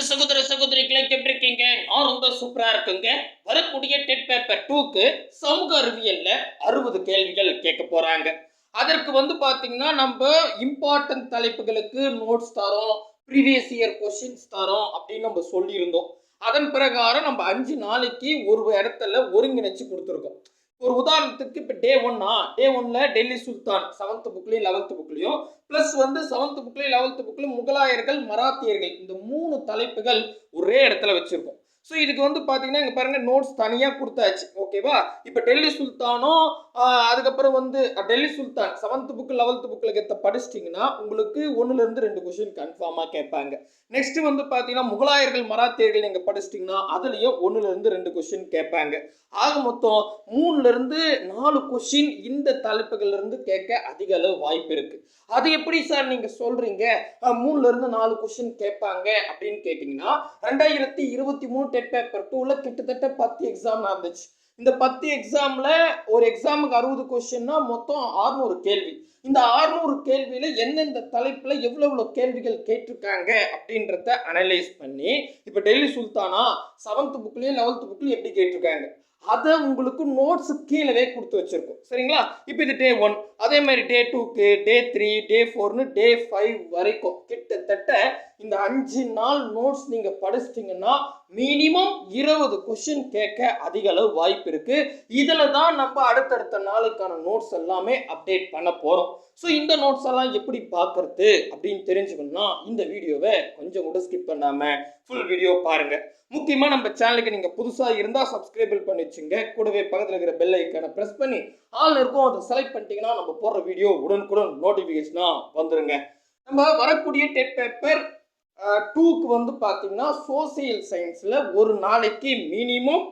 சகோதர சகோதரிகளை எப்படி இருக்கீங்க நான் ரொம்ப சூப்பரா இருக்குங்க. வரக்கூடிய டெட் பேப்பர் டூக்கு சமூக அறிவியல்ல அறுபது கேள்விகள் கேட்க போறாங்க. அதற்கு வந்து பாத்தீங்கன்னா நம்ம இம்பார்ட்டன்ட் தலைப்புகளுக்கு நோட்ஸ் தரோம் ப்ரீவியஸ் இயர் கொஸ்டின்ஸ் தரோம் அப்படின்னு நம்ம சொல்லியிருந்தோம். அதன் பிரகாரம் நம்ம அஞ்சு நாளைக்கு ஒரு இடத்துல ஒருங்கிணைச்சு கொடுத்துருக்கோம். ஒரு உதாரணத்துக்கு இப்போ டே ஒன்னா டே ஒன்ல டெல்லி சுல்தான் செவன்த் புக்லையும் லெவன்த் புக்லையும் ப்ளஸ் வந்து செவன்த் புக்லையும் லெவன்த் புக்லையும் முகலாயர்கள் மராத்தியர்கள் இந்த மூணு தலைப்புகள் ஒரே இடத்துல வச்சிருக்கோம். ஸோ இதுக்கு வந்து பார்த்தீங்கன்னா இங்கே பாருங்கள் நோட்ஸ் தனியாக கொடுத்தாச்சு. ஓகேவா இப்போ டெல்லி சுல்தானும் அதுக்கப்புறம் வந்து Delhi Sultan seventh book eleventh புக்கில் கேத்த படிச்சிட்டிங்கன்னா உங்களுக்கு ஒன்றுலேருந்து ரெண்டு கொஷின் கன்ஃபார்மாக கேட்பாங்க. நெக்ஸ்ட் வந்து பார்த்தீங்கன்னா முகலாயர்கள் மராத்தியர்கள் நீங்கள் படிச்சிட்டிங்கன்னா அதுலேயும் ஒன்றுலேருந்து ரெண்டு கொஷின் கேட்பாங்க. ஆக மொத்தம் மூணுலேருந்து நாலு கொஷின் இந்த தலைப்புகள்லேருந்து கேட்க அதிக அளவு வாய்ப்பு இருக்குது அது எப்படி சார் நீங்கள் சொல்கிறீங்க மூணுலேருந்து நாலு கொஷின் கேட்பாங்க அப்படின்னு கேட்டிங்கன்னா ரெண்டாயிரத்தி இருபத்தி மூணு டெட் பேப்பர் டூவில் கிட்டத்தட்ட பத்து எக்ஸாம் நடந்துச்சு. இந்த பத்து எக்ஸாம்ல ஒரு எக்ஸாமுக்கு அறுபது கொஸ்டின்னா மொத்தம் ஆறுநூறு கேள்வி. இந்த ஆறுநூறு கேள்வியில எந்தெந்த தலைப்புல எவ்வளவு எவ்வளோ கேள்விகள் கேட்டிருக்காங்க அப்படின்றத அனலைஸ் பண்ணி இப்போ டெல்லி சுல்தானா செவன்த் புக்லயும் லெவல்த் புக்லயும் எப்படி கேட்டிருக்காங்க? அதை உங்களுக்கு நோட்ஸ் கீழவே கொடுத்து வச்சிருக்கோம். சரிங்களா? இப்போ இது டே ஒன் அதே மாதிரி டே டூக்கு டே த்ரீ டே ஃபோர்னு டே ஃபைவ் வரைக்கும் கிட்டத்தட்ட இந்த அஞ்சு நாள் நோட்ஸ் நீங்கள் படிச்சிட்டிங்கன்னா மினிமம் இருபது கொஷின் கேட்க அதிக அளவு வாய்ப்பு இருக்குது இதில் தான் நம்ம அடுத்தடுத்த நாளுக்கான நோட்ஸ் எல்லாமே அப்டேட் பண்ண போகிறோம் ஸோ இந்த நோட்ஸ் எல்லாம் எப்படி பார்க்கறது அப்படின்னு தெரிஞ்சுக்கணும்னா இந்த வீடியோவை கொஞ்சம் கூட ஸ்கிப் பண்ணாமல் ஃபுல் வீடியோ பாருங்கள் முக்கியமாக நம்ம சேனலுக்கு நீங்கள் புதுசாக இருந்தால் சப்ஸ்கிரைபிள் பண்ணி வச்சுங்க. கூடவே பக்கத்தில் இருக்கிற பெல் ஐக்கானை ப்ரெஸ் பண்ணி ஆல் இருக்கும் அதை செலக்ட் பண்ணிட்டீங்கன்னா நம்ம போடுற வீடியோ உடனுக்குடன் நோட்டிஃபிகேஷனாக வந்துருங்க. நம்ம வரக்கூடிய டெட் பேப்பர் டூக்கு வந்து பார்த்தீங்கன்னா சோசியல் சயின்ஸில் ஒரு நாளைக்கு மினிமம்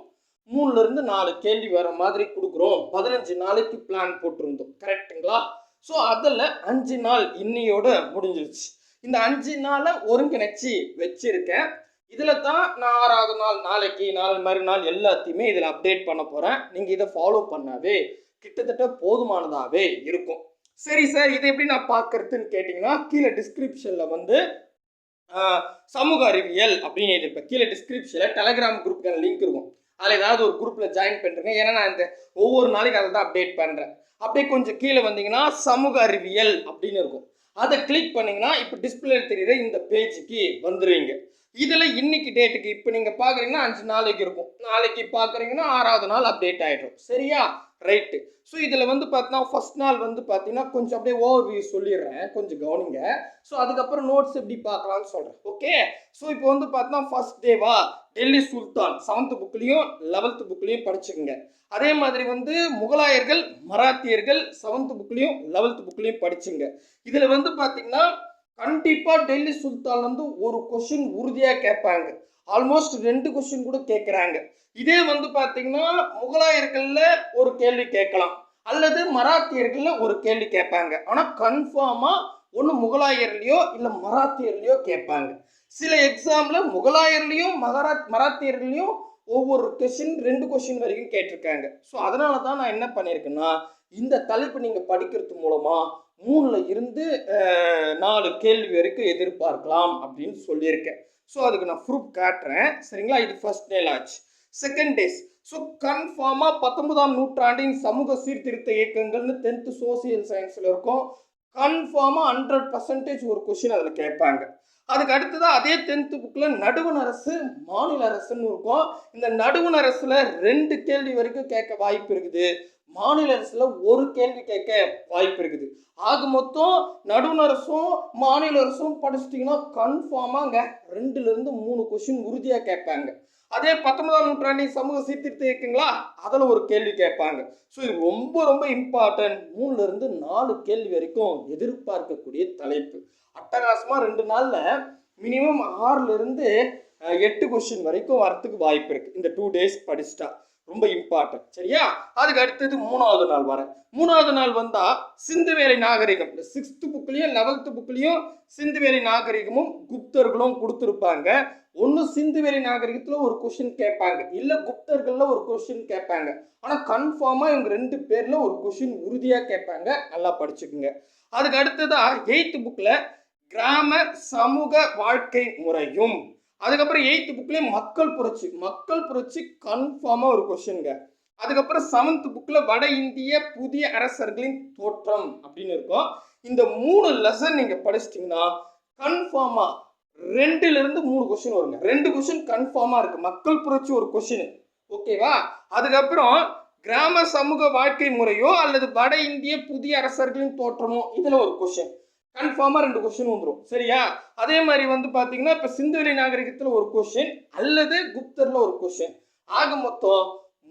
மூணுலேருந்து நாலு கேள்வி வர மாதிரி கொடுக்குறோம். பதினஞ்சு நாளைக்கு பிளான் போட்டிருந்தோம். கரெக்ட்டுங்களா ஸோ அதில் அஞ்சு நாள் இன்னையோட முடிஞ்சிருச்சு. இந்த அஞ்சு நாளை ஒருங்கிணைச்சி வச்சிருக்கேன். இதில் தான் நான் ஆறாவது நாள் நாளைக்கு நாள் மறுநாள் எல்லாத்தையுமே இதில் அப்டேட் பண்ண போகிறேன் நீங்கள் இதை ஃபாலோ பண்ணாவே கிட்டத்தட்ட போதுமானதாகவே இருக்கும். சரி சார் இதை எப்படி நான் பார்க்கறதுன்னு கேட்டிங்கன்னா கீழே டிஸ்கிரிப்ஷனில் வந்து சமூக அறிவியல் அப்படின்னு இப்போ கீழே டிஸ்கிரிப்ஷனில் டெலகிராம் குரூப்க்கான லிங்க் இருக்கும். அதில் ஏதாவது ஒரு குரூப்பில் ஜாயின் பண்ணுறேங்க ஏன்னா நான் இந்த ஒவ்வொரு நாளைக்கு அதை தான் அப்டேட் பண்ணுறேன் அப்படியே கொஞ்சம் கீழே வந்தீங்கன்னா சமூக அறிவியல் அப்படின்னு இருக்கும். அதை கிளிக் பண்ணீங்கன்னா இப்போ டிஸ்பிளே தெரியுற இந்த பேஜுக்கு வந்துடுவீங்க இதில் இன்னைக்கு டேட்டுக்கு இப்போ நீங்கள் பார்க்குறீங்கன்னா அஞ்சு நாளைக்கு இருக்கும். நாளைக்கு பார்க்குறீங்கன்னா ஆறாவது நாள் அப்டேட் ஆகிடும் சரியா? ரைட்டு ஸோ இதில் வந்து பார்த்தீங்கன்னா ஃபஸ்ட் நாள் வந்து பார்த்தீங்கன்னா கொஞ்சம் அப்படியே ஓவர் வியூ சொல்லிடுறேன். கொஞ்சம் கவனிங்க. ஸோ அதுக்கப்புறம் நோட்ஸ் எப்படி பார்க்கலாம்னு சொல்கிறேன் ஓகே ஸோ இப்போ வந்து பார்த்தீங்கன்னா ஃபர்ஸ்ட் டேவா டெல்லி சுல்தான் செவன்த் புக்லேயும் லெவல்த் புக்லேயும் படிச்சுக்கோங்க. அதே மாதிரி வந்து முகலாயர்கள் மராத்தியர்கள் செவன்த் புக்லேயும் லெவல்த் புக்லேயும் படிச்சுங்க. இதில் வந்து பார்த்தீங்கன்னா கண்டிப்பாக டெல்லி சுல்தான் வந்து ஒரு கொஷின் உறுதியாக கேட்பாங்க. ஆல்மோஸ்ட் ரெண்டு கொஷின் கூட கேட்குறாங்க இதே வந்து பார்த்தீங்கன்னா முகலாயர்களில் ஒரு கேள்வி கேட்கலாம். அல்லது மராத்தியர்களில் ஒரு கேள்வி கேட்பாங்க. ஆனால் கன்ஃபார்மாக ஒன்று முகலாயர்லேயோ இல்லை மராத்தியர்லேயோ கேட்பாங்க. சில எக்ஸாமில் முகலாயர்லேயும் மகரா மராத்தியர்லேயும் ஒவ்வொரு கொஷின் ரெண்டு கொஷின் வரைக்கும் கேட்டிருக்காங்க. ஸோ அதனால தான் நான் என்ன பண்ணியிருக்கேன்னா இந்த தலைப்பு நீங்கள் படிக்கிறது மூலமாக மூணில் இருந்து நாலு கேள்வி வரைக்கும் எதிர்பார்க்கலாம் அப்படின்னு சொல்லியிருக்கேன். ஸோ அதுக்கு நான் ப்ரூஃப் காட்டுறேன். சரிங்களா? இது ஃபர்ஸ்ட் டேல ஆச்சு. செகண்ட் டேஸ் ஸோ கன்ஃபார்மாக பத்தொன்பதாம் நூற்றாண்டின் சமூக சீர்திருத்த இயக்கங்கள்னு டென்த்து சோசியல் சயின்ஸில் இருக்கும். கன்ஃபார்மாக ஹண்ட்ரட் பர்சன்டேஜ் ஒரு கொஷின் அதில் கேட்பாங்க. அதுக்கு அடுத்ததாக அதே டென்த்து புக்கில் நடுவண் அரசு மாநில அரசுன்னு இருக்கும். இந்த நடுவண் அரசில் ரெண்டு கேள்வி வரைக்கும் கேட்க வாய்ப்பு இருக்குது. மாநில அரசில் ஒரு கேள்வி கேட்க வாய்ப்பு இருக்குது. ஆக மொத்தம் நடுவண் அரசும் மாநில அரசும் படிச்சிட்டிங்கன்னா கன்ஃபார்மாங்க ரெண்டுலேருந்து மூணு கொஷின் உறுதியாக கேட்பாங்க. அதே பத்தொன்பதாம் நூற்றாண்டின் சமூக சீர்திருத்தம் இருக்குங்களா? அதில் ஒரு கேள்வி கேட்பாங்க. ஸோ இது ரொம்ப ரொம்ப இம்பார்ட்டன்ட் மூணுலேருந்து நாலு கேள்வி வரைக்கும் எதிர்பார்க்கக்கூடிய தலைப்பு. அட்டகாசமாக ரெண்டு நாளில் மினிமம் ஆறுலேருந்து எட்டு கொஸ்டின் வரைக்கும் வரத்துக்கு வாய்ப்பு இருக்குது இந்த டூ டேஸ் படிச்சுட்டா. ரொம்ப இம்பார்ட்டன்ட் சரியா? அதுக்கு அடுத்தது மூணாவது நாள் வர மூணாவது நாள் வந்தா சிந்துவேலை நாகரிகம். இந்த சிக்ஸ்த்து புக்லேயும் லெவல்த்து புக்லேயும் சிந்துவேலை நாகரிகமும் குப்தர்களும் கொடுத்துருப்பாங்க. ஒன்று சிந்துவெளி நாகரிகத்தில் ஒரு கொஷின் கேட்பாங்க. இல்லை குப்தர்களில் ஒரு கொஷின் கேட்பாங்க. ஆனால் கன்ஃபார்மாக இவங்க ரெண்டு பேரில் ஒரு கொஷின் உறுதியாக கேட்பாங்க. நல்லா படிச்சுக்குங்க. அதுக்கு அடுத்ததாக எயித்து புக்கில் கிராம சமூக வாழ்க்கை முறையும். அதுக்கப்புறம் எயித்து புக்லேயே மக்கள் புரட்சி. மக்கள் புரட்சி கன்ஃபார்மாக ஒரு கொஷினுங்க அதுக்கப்புறம் செவன்த் புக்கில் வட இந்திய புதிய அரசர்களின் தோற்றம் அப்படின்னு இருக்கும். இந்த மூணு லெசன் நீங்கள் படிச்சிட்டிங்கன்னா கன்ஃபார்மாக ரெண்டுலேருந்து மூணு கொஷின் வருங்க. ரெண்டு கொஷின் கன்ஃபார்மாக இருக்குது மக்கள் புரட்சி ஒரு கொஷின் ஓகேவா அதுக்கப்புறம் கிராம சமூக வாழ்க்கை முறையோ அல்லது வட இந்திய புதிய அரசர்களின் தோற்றமோ இதில் ஒரு கொஷின் கன்ஃபார்மாக ரெண்டு கொஷின் வந்துடும் சரியா? அதே மாதிரி வந்து பார்த்தீங்கன்னா இப்போ சிந்துவெளி நாகரிகத்தில் ஒரு கொஷின் அல்லது குப்தரில் ஒரு கொஷின் ஆக மொத்தம்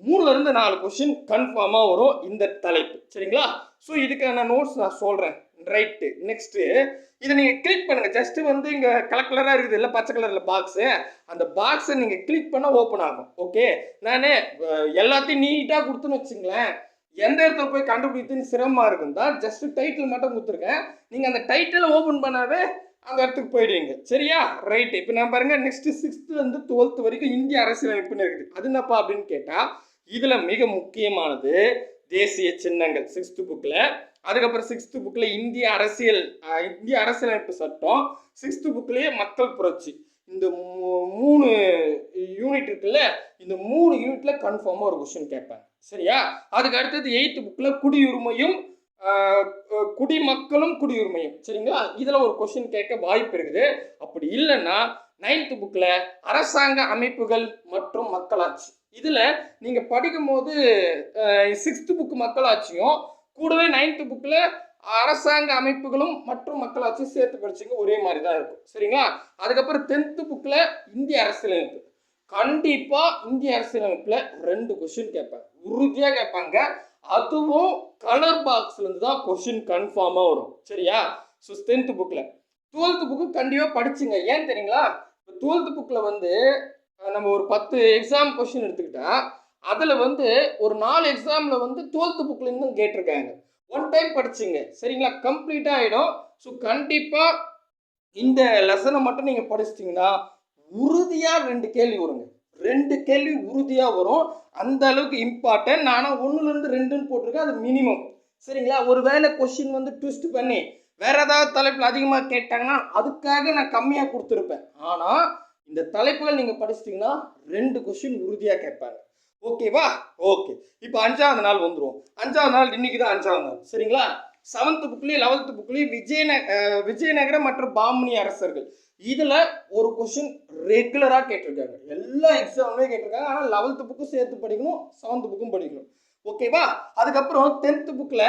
மூணுலேருந்து நாலு கொஷின் கன்ஃபார்மாக வரும் இந்த தலைப்பு. சரிங்களா? ஸோ இதுக்கான நோட்ஸ் நான் சொல்கிறேன் ரைட்டு நெக்ஸ்ட்டு இதை நீங்கள் கிளிக் பண்ணுங்கள் ஜஸ்ட்டு வந்து இங்கே கலர் கலராக இருக்குது. இல்லை பச்சை கலரில் பாக்ஸு அந்த பாக்ஸை நீங்கள் கிளிக் பண்ணால் ஓப்பன் ஆகும். ஓகே நான் எல்லாத்தையும் நீட்டாக கொடுத்துன்னு வச்சுங்களேன். எந்த இடத்துல போய் கண்டுபிடித்துன்னு சிரமமாக இருக்குந்தா ஜஸ்ட் டைட்டில் மட்டும் கொடுத்துருக்கேன். நீங்கள் அந்த டைட்டில் ஓப்பன் பண்ணாவே அந்த இடத்துக்கு போயிடுவீங்க. சரியா? ரைட்டு இப்போ நான் பாருங்கள் நெக்ஸ்ட் சிக்ஸ்த்துலேருந்து டுவெல்த் வரைக்கும் இந்திய அரசியலமைப்புன்னு இருக்குது. அது என்னப்பா அப்படின்னு கேட்டால் இதில் மிக முக்கியமானது தேசிய சின்னங்கள் சிக்ஸ்த்து புக்கில் அதுக்கப்புறம் சிக்ஸ்த்து புக்கில் இந்திய அரசியல் இந்திய அரசியலமைப்பு சட்டம் சிக்ஸ்த்து புக்லேயே மக்கள் புரட்சி. இந்த மூ- மூணு யூனிட் இருக்குல்ல இந்த மூணு யூனிட்ல கன்ஃபார்மாக ஒரு கொஸ்டின் கேட்பாங்க சரியா? அதுக்கு அடுத்தது எயித்து புக்கில் குடியுரிமையும் குடிமக்களும் குடியுரிமையும். சரிங்களா? இதில் ஒரு கொஸ்டின் கேட்க வாய்ப்பு இருக்குது. அப்படி இல்லைன்னா நைன்த்து புக்கில் அரசாங்க அமைப்புகள் மற்றும் மக்களாட்சி. இதில் நீங்கள் படிக்கும்போது சிக்ஸ்த்து புக் மக்களாட்சியும் கூடவே நைன்த்து புக்கில் அரசாங்க அமைப்புகளும் மற்றும் மக்களாட்சி சேர்த்து படிச்சுங்க ஒரே மாதிரி தான் இருக்கும். சரிங்களா? அதுக்கப்புறம் டென்த்து புக்கில் இந்திய அரசியலமைப்பு. கண்டிப்பாக இந்திய அரசியலமைப்பில் ரெண்டு கொஷின் கேட்பாங்க. உறுதியாக கேட்பாங்க. அதுவும் கலர் பாக்ஸ்லேருந்து தான் கொஷின் கன்ஃபார்மாக வரும். சரியா? ஸோ டென்த்து புக்கில் டுவெல்த்து புக்கு கண்டிப்பாக படிச்சுங்க. ஏன் தெரியுங்களா? இப்போ டுவெல்த்து புக்கில் வந்து நம்ம ஒரு பத்து எக்ஸாம் கொஷின் எடுத்துக்கிட்டால் அதில் வந்து ஒரு நாலு எக்ஸாமில் வந்து டுவெல்த்து புக்லேருந்து கேட்டிருக்காங்க. ஒன் டைம் படிச்சிங்க. சரிங்களா? கம்ப்ளீட்டாக ஆகிடும் ஸோ கண்டிப்பாக இந்த லெசனை மட்டும் நீங்கள் படிச்சிட்டிங்கன்னா உறுதியாக ரெண்டு கேள்வி வருங்க. ரெண்டு கேள்வி உறுதியாக வரும். அந்த அளவுக்கு இம்பார்ட்டன்ட் நானும் ஒன்றுலேருந்து ரெண்டுன்னு போட்டிருக்கேன். அது மினிமம் சரிங்களா? ஒரு வேளை கொஷின் வந்து ட்விஸ்ட் பண்ணி வேறு ஏதாவது தலைப்பில் அதிகமாக கேட்டாங்கன்னா அதுக்காக நான் கம்மியாக கொடுத்துருப்பேன். ஆனால் இந்த தலைப்புகள் நீங்கள் படிச்சிட்டிங்கன்னா ரெண்டு கொஷின் உறுதியாக கேட்பாங்க. ஓகேவா ஓகே இப்போ அஞ்சாவது நாள் வந்துடும் அஞ்சாவது நாள் இன்னைக்கு தான் அஞ்சாவது நாள். சரிங்களா? செவன்த்து புக்லேயும் லெவல்த்து புக்லேயும் விஜயந விஜயநகர மற்றும் பாமுனி அரசர்கள். இதில் ஒரு கொஷின் ரெகுலராக கேட்டிருக்காங்க. எல்லா எக்ஸாமுமே கேட்டிருக்காங்க. ஆனால் லெவல்த்து புக்கும் சேர்த்து படிக்கணும் செவன்த்து புக்கும் படிக்கணும். ஓகேவா அதுக்கப்புறம் டென்த்து புக்கில்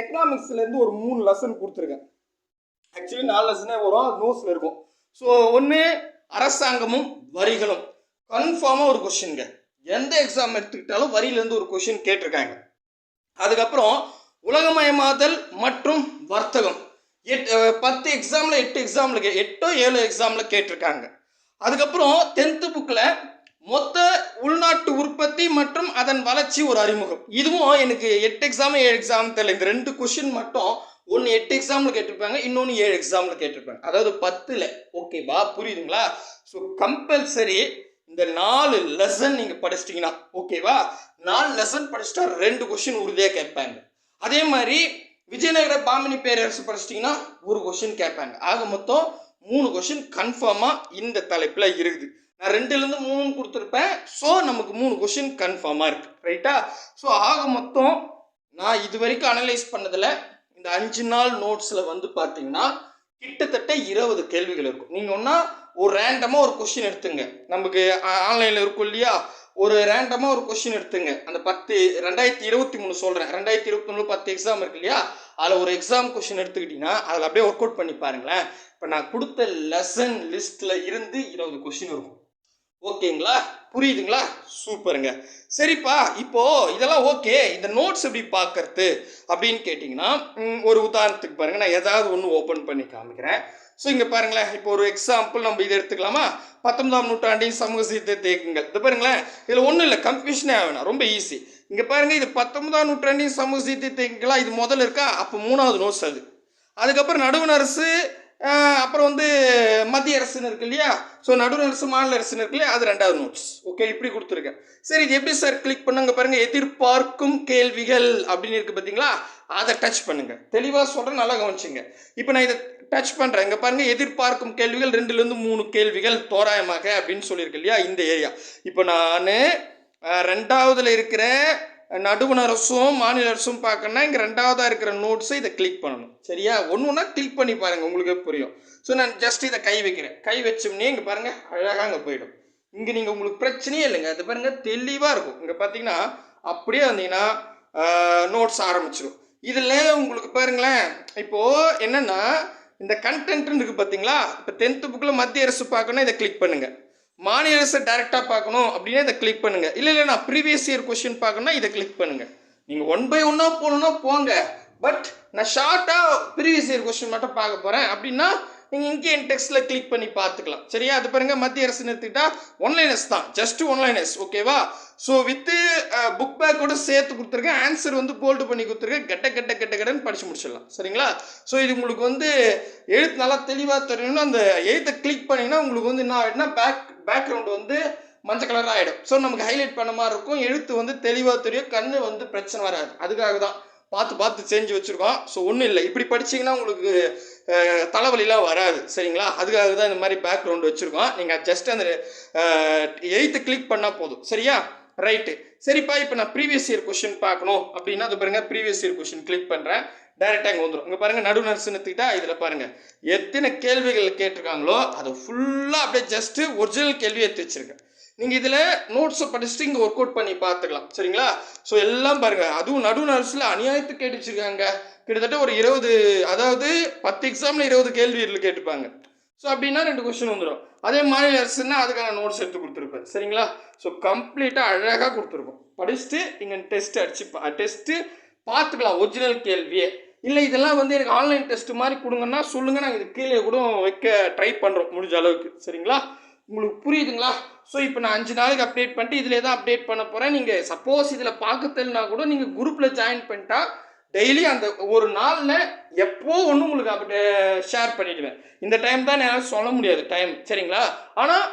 எக்கனாமிக்ஸ்லேருந்து ஒரு மூணு லெசன் கொடுத்துருக்கேன். ஆக்சுவலி நாலு லெசனே வரும் நோஸில் இருக்கும். ஸோ ஒன்று அரசாங்கமும் வரிகளும். கன்ஃபார்மாக ஒரு கொஷின்ங்க எந்த எக்ஸாம் எடுத்துக்கிட்டாலும் வரியிலேருந்து ஒரு கொஷின் கேட்டிருக்காங்க. அதுக்கப்புறம் உலகமயமாதல் மற்றும் வர்த்தகம். எட் பத்து எக்ஸாமில் எட்டு எக்ஸாமில் எட்டோ ஏழு எக்ஸாமில் கேட்டிருக்காங்க. அதுக்கப்புறம் டென்த்து புக்கில் மொத்த உள்நாட்டு உற்பத்தி மற்றும் அதன் வளர்ச்சி ஒரு அறிமுகம். இதுவும் எனக்கு எட்டு எக்ஸாம் ஏழு எக்ஸாம் தெரியல. இந்த ரெண்டு கொஷின் மட்டும் ஒன்று எட்டு எக்ஸாமில் கேட்டிருப்பாங்க இன்னொன்று ஏழு எக்ஸாமில் கேட்டிருப்பாங்க. அதாவது பத்தில் ஓகேவா புரியுதுங்களா? ஸோ கம்பல்சரி இந்த நாலு லெசன் நீங்கள் படிச்சிட்டிங்கன்னா ஓகேவா நாலு லெசன் படிச்சுட்டா ரெண்டு கொஷின் உறுதியாக கேட்பாங்க. அதே மாதிரி விஜயநகர பாமினி பேரரசு படிச்சிட்டிங்கன்னா ஒரு கொஷின் கேட்பாங்க. ஆக மொத்தம் மூணு கொஷின் கன்ஃபார்மாக இந்த தலைப்பில் இருக்குது. நான் ரெண்டுலேருந்து மூணு கொடுத்துருப்பேன். ஸோ நமக்கு மூணு கொஷின் கன்ஃபார்மாக இருக்குது ரைட்டா ஸோ ஆக மொத்தம் நான் இது வரைக்கும் அனலைஸ் பண்ணதில் இந்த அஞ்சு நாள் நோட்ஸில் வந்து பார்த்தீங்கன்னா கிட்டத்தட்ட இருபது கேள்விகள் இருக்கும். நீங்கள் ஒன்றா ஒரு ரேண்டமாக ஒரு கொஷின் எடுத்துங்க. நமக்கு ஆன்லைனில் இருக்கும் இல்லையா? ஒரு ரேண்டமாக ஒரு கொஷின் எடுத்துங்க. அந்த பத்து ரெண்டாயிரத்தி இருபத்தி மூணு சொல்கிறேன் ரெண்டாயிரத்தி இருபத்தி மூணு பத்து எக்ஸாம் இருக்கு இல்லையா? அதில் ஒரு எக்ஸாம் கொஷின் எடுத்துக்கிட்டிங்கன்னா அதில் அப்படியே ஒர்க் அவுட் பண்ணி பாருங்களேன். இப்போ நான் கொடுத்த லெசன் லிஸ்ட்டில் இருந்து இருபது கொஷின் இருக்கும். ஓகேங்களா? புரியுதுங்களா? சூப்பருங்க. சரிப்பா இப்போ இதெல்லாம் ஓகே இந்த நோட்ஸ் எப்படி பார்க்கறது அப்படின்னு கேட்டிங்கன்னா ஒரு உதாரணத்துக்கு பாருங்க. நான் ஏதாவது ஒன்று ஓப்பன் பண்ணி காமிக்கிறேன். ஸோ இங்கே பாருங்களேன். இப்போ ஒரு எக்ஸாம்பிள் நம்ம இதை எடுத்துக்கலாமா? பத்தொன்பதாம் நூற்றாண்டின் சமூக சீர்திருத்த இயக்கங்கள். இது பாருங்களேன். இதில் ஒன்றும் இல்லை. கன்ஃபியூஷனே வேணாம் ரொம்ப ஈஸி இங்கே பாருங்கள் இது பத்தொன்பதாம் நூற்றாண்டின் சமூக சீர்திருத்த இயக்கங்களா? இது முதல்ல இருக்கா? அப்போ மூணாவது நோட்ஸ் அது. அதுக்கப்புறம் நடுவண் அரசு அப்புறம் வந்து மத்திய அரசுன்னு இருக்கு இல்லையா? ஸோ நடுவண் அரசு மாநில அரசுன்னு இருக்கு இல்லையா? அது ரெண்டாவது நோட்ஸ் ஓகே இப்படி கொடுத்துருக்கேன். சரி இது எப்படி சார் கிளிக் பண்ணுங்க பாருங்க. எதிர்பார்க்கும் கேள்விகள் அப்படின்னு இருக்கு பார்த்தீங்களா அதை டச் பண்ணுங்க. தெளிவாக சொல்கிறேன் நல்லா கவனிச்சிங்க. இப்போ நான் இதை டச் பண்ணுறேன் இங்கே பாருங்கள் எதிர்பார்க்கும் கேள்விகள் ரெண்டுலேருந்து மூணு கேள்விகள் தோராயமாக அப்படின்னு சொல்லியிருக்கு இல்லையா? இந்த ஏரியா இப்போ நான் ரெண்டாவதுல இருக்கிற நடுவண அரசும் மாநில அரசும் பார்க்கணும்னா இங்கே ரெண்டாவதாக இருக்கிற நோட்ஸை இதை கிளிக் பண்ணணும். சரியா? ஒன்று ஒன்றா கிளிக் பண்ணி பாருங்கள் உங்களுக்கே புரியும். ஸோ நான் ஜஸ்ட் இதை கை வைக்கிறேன். கை வச்சோம்னே இங்கே பாருங்கள் அழகாக அங்கே போயிடும். இங்கே நீங்கள் உங்களுக்கு பிரச்சனையே இல்லைங்க. அது பாருங்கள் தெளிவாக இருக்கும். இங்கே பார்த்தீங்கன்னா அப்படியே வந்தீங்கன்னா நோட்ஸ் ஆரம்பிச்சிடும் இதில் உங்களுக்கு பாருங்களேன். இப்போது என்னென்னா இந்த கண்டென்ட்னு இருக்குது பார்த்தீங்களா இப்போ டென்த்து புக்கில் மத்திய அரசு பார்க்கணும் இதை கிளிக் பண்ணுங்கள் மாநில அரசு டைரெக்டாக பார்க்கணும் அப்படின்னா இதை கிளிக் பண்ணுங்கள் இல்லை இல்லை நான் ப்ரீவியஸ் இயர் கொஷின் பார்க்கணும்னா இதை கிளிக் பண்ணுங்கள் நீங்கள் ஒன் பை ஒன்னாக போகணுன்னா போங்க. பட் நான் ஷார்ட்டாக ப்ரீவியஸ் இயர் கொஷின் மட்டும் பார்க்க போகிறேன் அப்படின்னா நீங்கள் இங்கே என் டெக்ஸ்ட்டில் கிளிக் பண்ணி பார்த்துக்கலாம். சரியா? அது பாருங்க மத்திய அரசு எடுத்துக்கிட்டா ஒன்லைனஸ் தான். ஜஸ்ட் ஒன்லைனஸ் ஓகேவா ஸோ வித்து புக் பேக்கோட சேர்த்து கொடுத்துருக்கேன் ஆன்சர் வந்து போல்டு பண்ணி கொடுத்துருக்கேன் கெட்ட கெட்ட கெட்ட கெட்டன்னு படித்து முடிச்சிடலாம். சரிங்களா? ஸோ இது உங்களுக்கு வந்து எழுத்து நல்லா தெளிவாக தெரியணும்னா அந்த எழுத்தை கிளிக் பண்ணிங்கன்னா உங்களுக்கு வந்து என்ன ஆகிடும்னா பேக் பேக்ரவுண்ட் வந்து மஞ்சள் கலராக ஆகிடும் ஸோ நமக்கு ஹைலைட் பண்ண மாதிரி இருக்கும். எழுத்து வந்து தெளிவாக தெரியும். கண்ணு வந்து பிரச்சனை வராது. அதுக்காக தான் பார்த்து பார்த்து செஞ்சு வச்சுருக்கோம். ஸோ ஒன்றும் இல்லை. இப்படி படிச்சீங்கன்னா உங்களுக்கு தலைவலிலாம் வராது. சரிங்களா? அதுக்காக தான் இந்த மாதிரி பேக்ரவுண்ட் வச்சுருக்கோம். நீங்கள் ஜஸ்ட் அந்த எயித்து கிளிக் பண்ணால் போதும். சரியா? ரைட்டு சரிப்பா இப்போ நான் ப்ரீவியஸ் இயர் கொஷின் பார்க்கணும். அப்படின்னா அது பாருங்கள் ப்ரீவியஸ் இயர் கொஷின் கிளிக் பண்ணுறேன் டைரெக்டாக இங்கே வந்துடும் இங்கே பாருங்கள் நடு நர்ஸ்னு எடுத்துக்கிட்டா இதில் பாருங்கள் எத்தனை கேள்விகள் கேட்டிருக்காங்களோ அதை ஃபுல்லாக அப்படியே ஜஸ்ட்டு ஒரிஜினல் கேள்வி எடுத்து வச்சிருக்கேன். நீங்கள் இதில் நோட்ஸை படிச்சுட்டு இங்கே ஒர்க் அவுட் பண்ணி பார்த்துக்கலாம் சரிங்களா? ஸோ எல்லாம் பாருங்கள் அதுவும் நடு நர்ஸில் அநியாயத்து கேட்டு வச்சிருக்காங்க கிட்டத்தட்ட ஒரு இருபது அதாவது பத்து எக்ஸாமில் இருபது கேள்வி கேட்டுப்பாங்க. ஸோ அப்படின்னா ரெண்டு கொஸ்டின் வந்துடும் அதே மாநில அரசுன்னா அதுக்கான நோட்ஸ் எடுத்து கொடுத்துருப்பேன் சரிங்களா? ஸோ கம்ப்ளீட்டாக அழகாக கொடுத்துருக்கோம். படிச்சுட்டு நீங்கள் டெஸ்ட் அடிச்சு டெஸ்ட்டு பார்த்துக்கலாம் ஒரிஜினல் கேள்வியே. இல்லை இதெல்லாம் வந்து எனக்கு ஆன்லைன் டெஸ்ட் மாதிரி கொடுங்கன்னா சொல்லுங்கள் நாங்கள் இது கீழே கூட வைக்க ட்ரை பண்ணுறோம் முடிஞ்ச அளவுக்கு. சரிங்களா? உங்களுக்கு புரியுதுங்களா? ஸோ இப்போ நான் அஞ்சு நாளைக்கு அப்டேட் பண்ணிட்டு இதில் தான் அப்டேட் பண்ண போகிறேன் நீங்கள் சப்போஸ் இதில் பார்க்க தெரியலனா கூட நீங்கள் குரூப்பில் ஜாயின் பண்ணிட்டா டெய்லி அந்த ஒரு நாளில் எப்போ ஒன்று உங்களுக்கு அப்படி ஷேர் பண்ணிடுவேன். இந்த டைம் தான் என்னால் சொல்ல முடியாது டைம் சரிங்களா? ஆனால்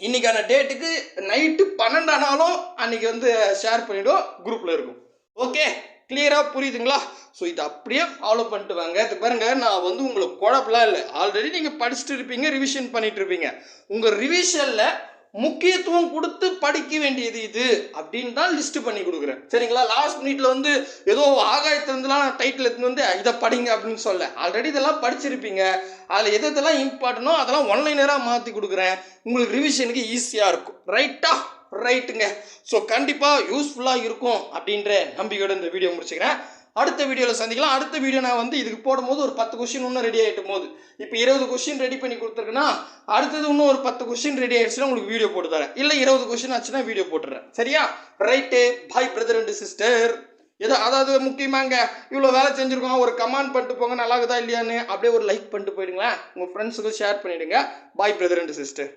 இன்னைக்கான டேட்டுக்கு நைட்டு பன்னெண்டானாலும் அன்றைக்கி அன்னைக்கு வந்து ஷேர் பண்ணிவிடும் குரூப்பில் இருக்கும். ஓகே கிளியராக புரியுதுங்களா? ஸோ இதை அப்படியே ஃபாலோ பண்ணிட்டு வாங்க. இது பாருங்க நான் வந்து உங்களுக்கு குழப்பலாம் இல்லை. ஆல்ரெடி நீங்கள் படிச்சுட்டு இருப்பீங்க ரிவிஷன் பண்ணிட்டு இருப்பீங்க. உங்கள் ரிவிஷனில் முக்கியத்துவம் கொடுத்து படிக்க வேண்டியது இது அப்படின்னு தான் லிஸ்ட் பண்ணி கொடுக்குறேன். சரிங்களா? லாஸ்ட் மினிட்ல வந்து ஏதோ ஆகாயத்திலிருந்துலாம் டைட்டில் எடுத்துன்னு வந்து இதை படிங்க அப்படின்னு சொல்ல ஆல்ரெடி இதெல்லாம் படிச்சிருப்பீங்க. அதில் எது எதெல்லாம் இம்பார்ட்டனோ அதெல்லாம் ஒன்லைனராக மாற்றி கொடுக்குறேன். உங்களுக்கு ரிவிஷனுக்கு ஈஸியாக இருக்கும். ரைட்டா ரைட்டுங்க ஸோ கண்டிப்பாக யூஸ்ஃபுல்லாக இருக்கும் அப்படின்ற நம்பிக்கையோட இந்த வீடியோ முடிச்சுக்கிறேன். அடுத்த வீடியோவில் சந்திக்கலாம். அடுத்த வீடியோ நான் வந்து இதுக்கு போடும்போது ஒரு பத்து கொஷின் இன்னும் ரெடி ஆகிட்டும் போது இப்போ இருபது கொஷின் ரெடி பண்ணி கொடுத்துருக்குன்னா அடுத்தது இன்னும் ஒரு பத்து கொஷின் ரெடி ஆகிடுச்சுன்னா உங்களுக்கு வீடியோ போட்டு தரேன். இல்லை இருபது கொஷின் ஆச்சுன்னா வீடியோ போட்டுறேன். சரியா? Right bye brother and sister ஏதோ அதாவது முக்கியமாங்க இவ்வளோ வேலை செஞ்சுருக்கோம். ஒரு கமெண்ட் பண்ணிட்டு போங்க. நல்லா இருக்குதா இல்லையான்னு அப்படியே ஒரு லைக் பண்ணிட்டு போயிடுங்களேன். உங்கள் ஃப்ரெண்ட்ஸுக்கும் ஷேர் பண்ணிவிடுங்க பாய் பிரதர் அண்ட் சிஸ்டர்